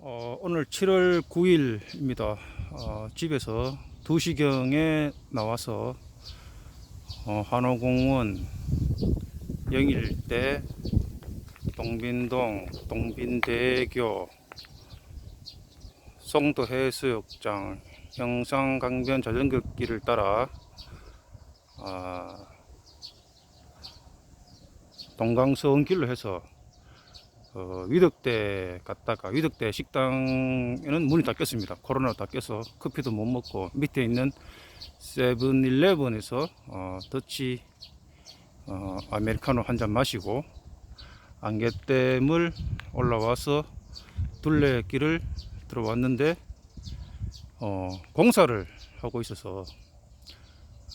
어, 오늘 7월 9일입니다. 어, 집에서 2시경에 나와서 어, 한호공원 영일대 동빈동 동빈대교 송도 해수욕장 형상강변 자전거길을 따라 아, 동강서원 길로 해서 어, 위덕대 갔다가 위덕대 식당에는 문이 닫혔습니다. 코로나로 닫혀서 커피도 못 먹고 밑에 있는 세븐일레븐에서 어, 더치 어, 아메리카노 한 잔 마시고 안개댐을 올라와서 둘레길을 들어왔는데 어, 공사를 하고 있어서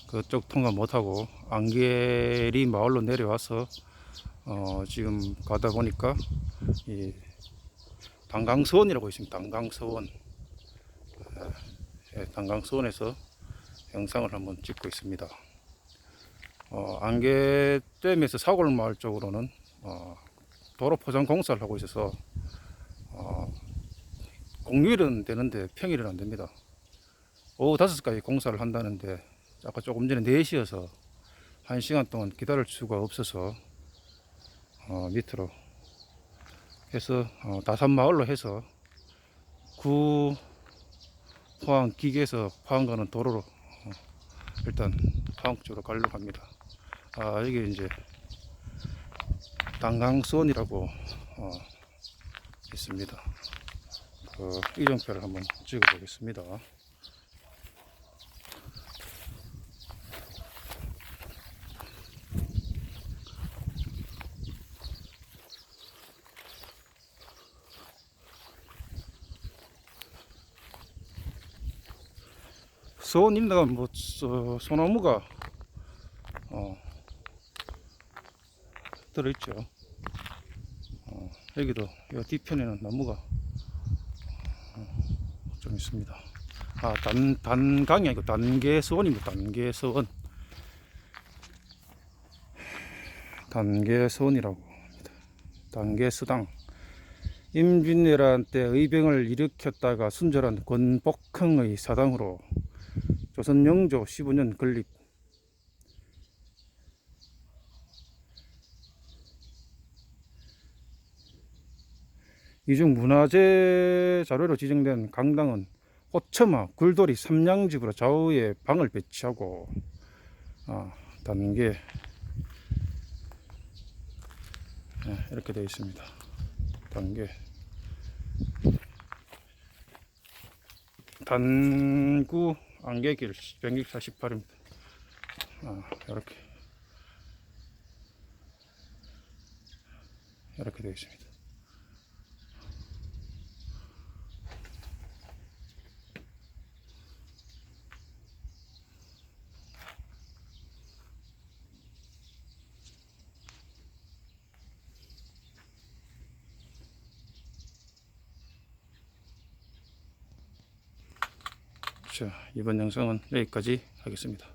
그쪽 통과 못하고 안개리 마을로 내려와서 어, 지금 가다 보니까 이 단강서원이라고 있습니다. 단강서원. 예, 단강서원에서 영상을 한번 찍고 있습니다. 어, 안개댐에서 사골마을 쪽으로는 어, 도로 포장 공사를 하고 있어서 어, 공휴일은 되는데 평일은 안 됩니다. 오후 5시까지 공사를 한다는데 아까 조금 전에 4시여서 1시간 동안 기다릴 수가 없어서 어, 밑으로 해서 어, 다산마을로 해서 구 포항 기계에서 포항 가는 도로로 어, 일단 포항 쪽으로 가려고 합니다. 아 여기 이제 단강수원이라고 어, 있습니다. 그 이정표를 한번 찍어 보겠습니다. 소원입니다가 뭐 소, 소나무가 어, 들어있죠. 어, 여기도 이 뒤편에는 나무가 어, 좀 있습니다. 아, 단, 단강이 아니고 단계서원입니다. 단계서원. 단계서원이라고 합니다. 단계수당. 임진왜란 때 의병을 일으켰다가 순절한 권복흥의 사당으로 조선 영조 15년 건립. 이중 문화재 자료로 지정된 강당은 호처마, 굴돌이, 삼양집으로 좌우에 방을 배치하고 아, 단계. 네, 이렇게 되어 있습니다. 단계. 단구 안개길 148입니다. 아, 이렇게 이렇게 되어 있습니다. 자, 이번 영상은 여기까지 하겠습니다.